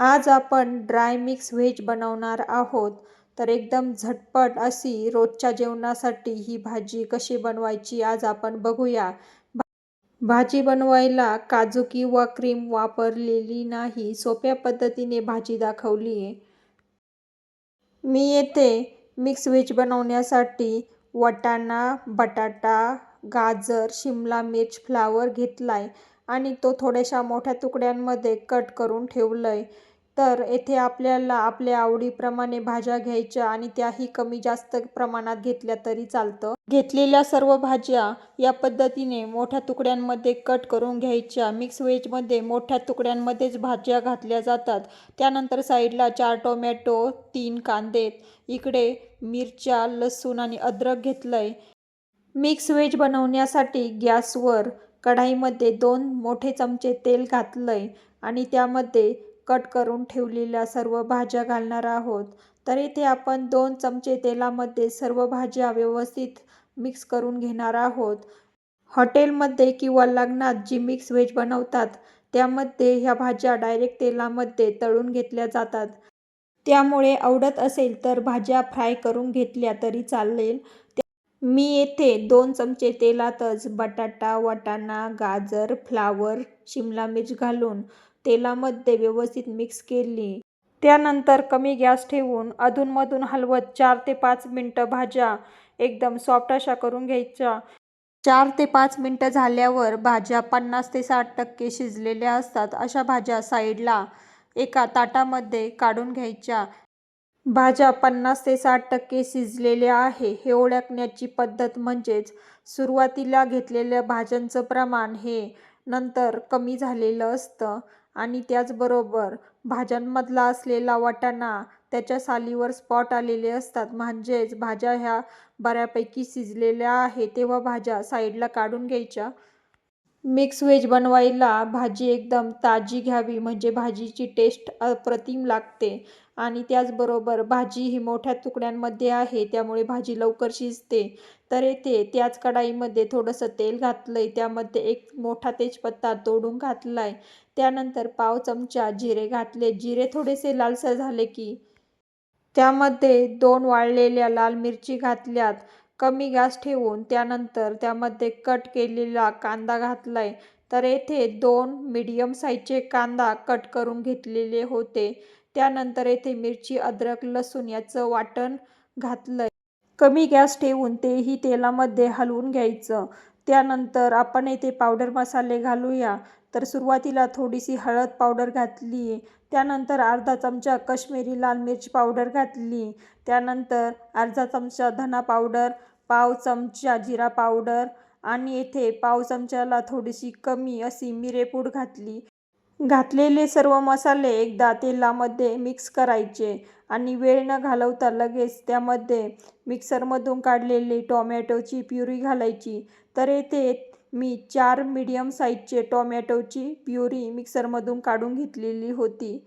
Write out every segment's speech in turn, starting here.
आज आपण dry mix veg बनवणार आहोत. तर एकदम झटपट अशी रोजच्या जेवणासाठी ही भाजी कशी बनवायची आज आपण बघूया. भाजी बनवायला काजू किंवा क्रीम वापरलेली नाही सोप्या पद्धतीने भाजी दाखवली आहे. मी येथे मिक्स व्हेज बनवण्यासाठी वाटाणा बटाटा गाजर शिमला मिर्च फ्लावर घेतलाय आणि तो थोड्याशा मोठ्या तुकड्यांमध्ये कट करून ठेवलंय. तर येथे आपल्याला आपल्या आवडीप्रमाणे भाज्या घ्यायच्या आणि त्याही कमी जास्त प्रमाणात घेतल्या तरी चालतं. घेतलेल्या सर्व भाज्या या पद्धतीने मोठ्या तुकड्यांमध्ये कट करून घ्यायच्या. मिक्स व्हेजमध्ये मोठ्या तुकड्यांमध्येच भाज्या घातल्या जातात. त्यानंतर साईडला चार टोमॅटो तीन कांदे इकडे मिरच्या लसूण आणि अद्रक घेतलंय. मिक्स व्हेज बनवण्यासाठी गॅसवर कढाईमध्ये दोन मोठे चमचे तेल घातलंय आणि त्यामध्ये कट करून ठेवलेल्या सर्व भाज्या घालणार आहोत. तर इथे आपण दोन चमचे तेलामध्ये सर्व भाज्या व्यवस्थित मिक्स करून घेणार आहोत. हॉटेलमध्ये किंवा लग्नात जी मिक्स व्हेज बनवतात त्यामध्ये ह्या भाज्या डायरेक्ट तेलामध्ये तळून घेतल्या जातात. त्यामुळे आवडत असेल तर भाज्या फ्राय करून घेतल्या तरी चालेल. मी येथे दोन चमचे तेलातच बटाटा वाटाणा गाजर फ्लावर शिमला मिर्च घालून तेलामध्ये व्यवस्थित मिक्स केली. त्यानंतर कमी गॅस ठेवून अधूनमधून हलवत चार ते पाच मिनटं भाज्या एकदम सॉफ्ट अशा करून घ्यायच्या. चार ते पाच मिनटं झाल्यावर भाज्या पन्नास ते साठ टक्के शिजलेल्या असतात अशा भाज्या साईडला एका ताटामध्ये काढून घ्यायच्या. भाज्या पन्नास ते साठ टक्के शिजलेल्या आहे हे ओळखण्याची पद्धत म्हणजेच सुरुवातीला घेतलेल्या भाज्यांचं प्रमाण हे नंतर कमी झालेलं असतं. आणि त्याचबरोबर भाज्यांमधला असलेला वाटाणा त्याच्या सालीवर स्पॉट आलेले असतात. म्हणजेच भाज्या ह्या बऱ्यापैकी शिजलेल्या आहे तेव्हा भाज्या साईडला काढून घ्यायच्या. मिक्स व्हेज बनवायला भाजी एकदम ताजी घ्यावी म्हणजे भाजीची टेस्ट अप्रतिम लागते. आणि त्याचबरोबर भाजी ही मोठ्या तुकड्यांमध्ये आहे त्यामुळे भाजी लवकर शिजते. तर येथे त्याच कढाईमध्ये थोडंसं तेल घातलं आहे त्यामध्ये एक मोठा तेजपत्ता तोडून घातला आहे त्यानंतर पाव चमचा जिरे घातले. जिरे थोडेसे लालसर झाले की त्यामध्ये दोन वाळलेल्या लाल मिरची घातल्यात. कमी गॅस ठेवून त्यानंतर त्यामध्ये कट केलेला कांदा घातलाय. तर येथे दोन मीडियम साईजचे कांदा कट करून घेतलेले होते. त्यानंतर येथे मिरची अद्रक लसूण याचं वाटण घातलंय. कमी गॅस ठेवून तेही तेलामध्ये हलवून घ्यायचं. त्यानंतर आपण येथे पावडर मसाले घालूया. तर सुरुवातीला थोडीशी हळद पावडर घातली. त्यानंतर अर्धा चमचा कश्मीरी लाल मिरची पावडर घातली. त्यानंतर अर्धा चमचा धना पावडर पाव चमचा जिरा पावडर आणि येथे पाव चमच्याला थोडीशी कमी अशी मिरेपूड घातली. घातलेले सर्व मसाले एकदा तेलामध्ये मिक्स करायचे आणि वेळ न घालवता लगेच त्यामध्ये मिक्सरमधून काढलेली टोमॅटोची प्युरी घालायची. तर येथे मी चार मीडियम साईजचे टोमॅटोची प्युरी मिक्सरमधून काढून घेतलेली होती.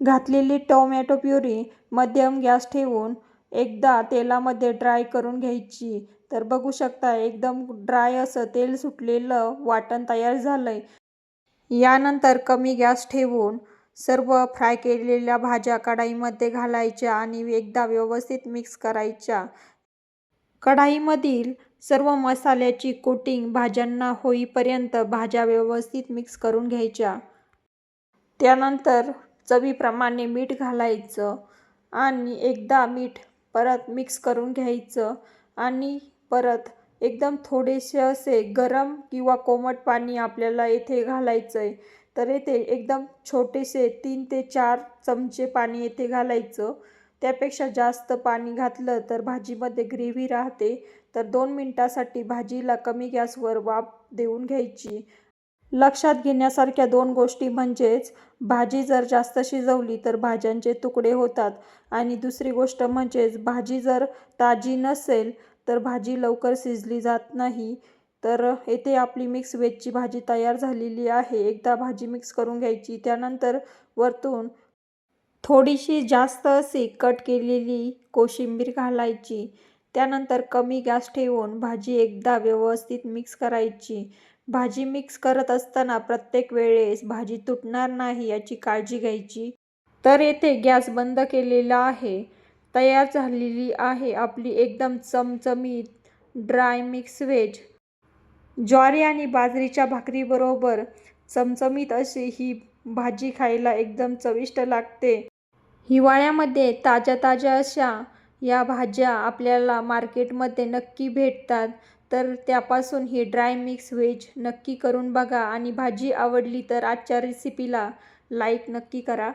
घातलेली टोमॅटो प्युरी मध्यम गॅस ठेवून एकदा तेलामध्ये ड्राय करून घ्यायची. तर बघू शकता एकदम ड्राय असं तेल सुटलेलं वाटण तयार झालंय. यानंतर कमी गॅस ठेवून सर्व फ्राय केलेल्या भाज्या कढाईमध्ये घालायच्या आणि एकदा व्यवस्थित मिक्स करायच्या. कढाईमधील सर्व मसाल्याची कोटिंग भाज्यांना होईपर्यंत भाज्या व्यवस्थित मिक्स करून घ्यायच्या. त्यानंतर चवीप्रमाणे मीठ घालायचं आणि एकदा मीठ परत मिक्स करून घ्यायचं. आणि परत एकदम थोडेसे असे गरम किंवा कोमट पाणी आपल्याला येथे घालायचं आहे तर येथे एकदम छोटेसे तीन ते चार चमचे पाणी येथे घालायचं. त्यापेक्षा जास्त पाणी घातलं तर भाजीमध्ये ग्रेव्ही राहते. तर दोन मिनटासाठी भाजीला कमी गॅसवर वाफ देऊन घ्यायची. लक्षात घेण्यासारख्या दोन गोष्टी म्हणजेच भाजी जर जास्त शिजवली तर भाज्यांचे तुकडे होतात आणि दुसरी गोष्ट म्हणजेच भाजी जर ताजी नसेल तर भाजी लवकर शिजली जात नाही. तर येथे आपली मिक्स व्हेजची भाजी तयार झालेली आहे. एकदा भाजी मिक्स करून घ्यायची. त्यानंतर वरतून थोडीशी जास्त अशी कट केलेली कोशिंबीर घालायची. त्यानंतर कमी गॅस ठेवून भाजी एकदा व्यवस्थित मिक्स करायची. भाजी मिक्स करत असताना प्रत्येक वेळेस भाजी तुटणार नाही याची काळजी घ्यायची. तर येथे गॅस बंद केलेला आहे. तयार झालेली आहे आपली एकदम चमचमीत ड्राय मिक्स व्हेज ज्वारी आणि बाजरीच्या भाकरीबरोबर चमचमीत अशी ही भाजी खायला एकदम चविष्ट लागते. हिवाळ्यामध्ये ताज्या ताज्या अशा या भाज्या आपल्याला मार्केटमध्ये नक्की भेटतात तर त्यापासून ही ड्राय मिक्स व्हेज नक्की करून बघा. आणि भाजी आवडली तर आजच्या रेसिपीला लाईक नक्की करा.